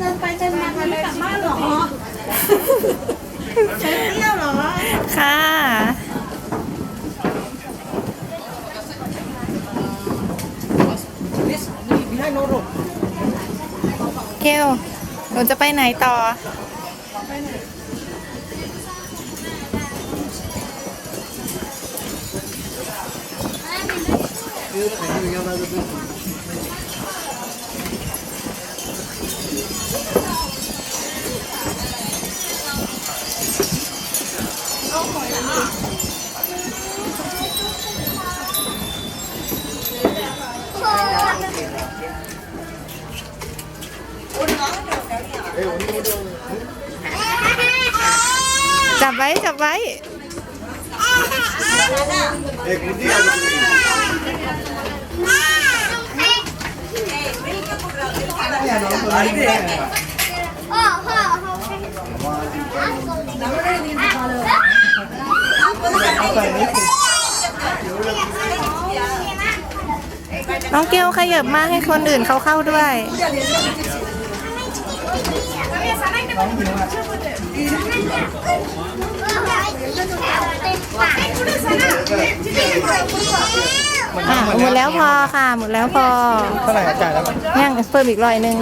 เดินไปเดินมาวันนี้กลับบ้านเหรอใช้เที่ยวเหรอ ค่ะ เกลหนูจะไปไหนต่อ จับไว้ จับไว้ น้องเกลขยับมาให้คนอื่นเขาเข้าด้วย อะหมดแล้วพอค่ะ หมดแล้วพอเท่าไหร่จ่ายแล้วยังเพิ่มอีกร้อยหนึ่ง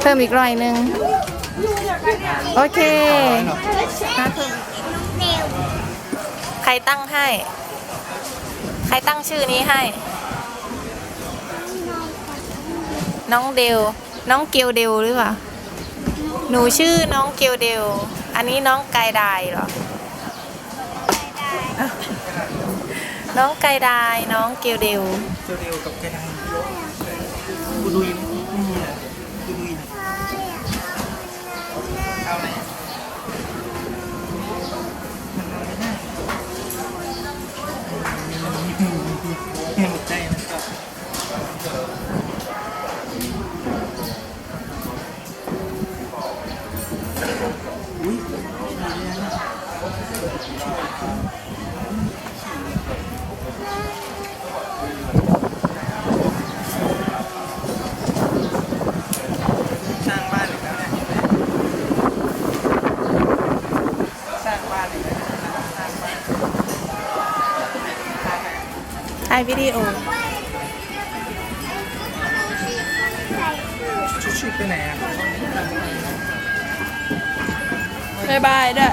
เพิ่มอีกร้อยหนึ่งโอเคมาเพิ่มใครตั้งให้ ใครตั้งชื่อนี้ให้ น้องเดว น้องเกียวเดวหรือเปล่า หนูชื่อน้องเกียวเดวอันนี้น้องไกายดายเหรอ น้องไกายดายน้องเกียวเดวเกียวเดียวกับไกดายกูดูยินไม่ สร้างบ้านอีกแล้วเนี่ยสร้างบ้านอีกแล้วสร้างบ้านถ่ายวิดีโอ ชุดๆไปไหนอะ บายบายด้วย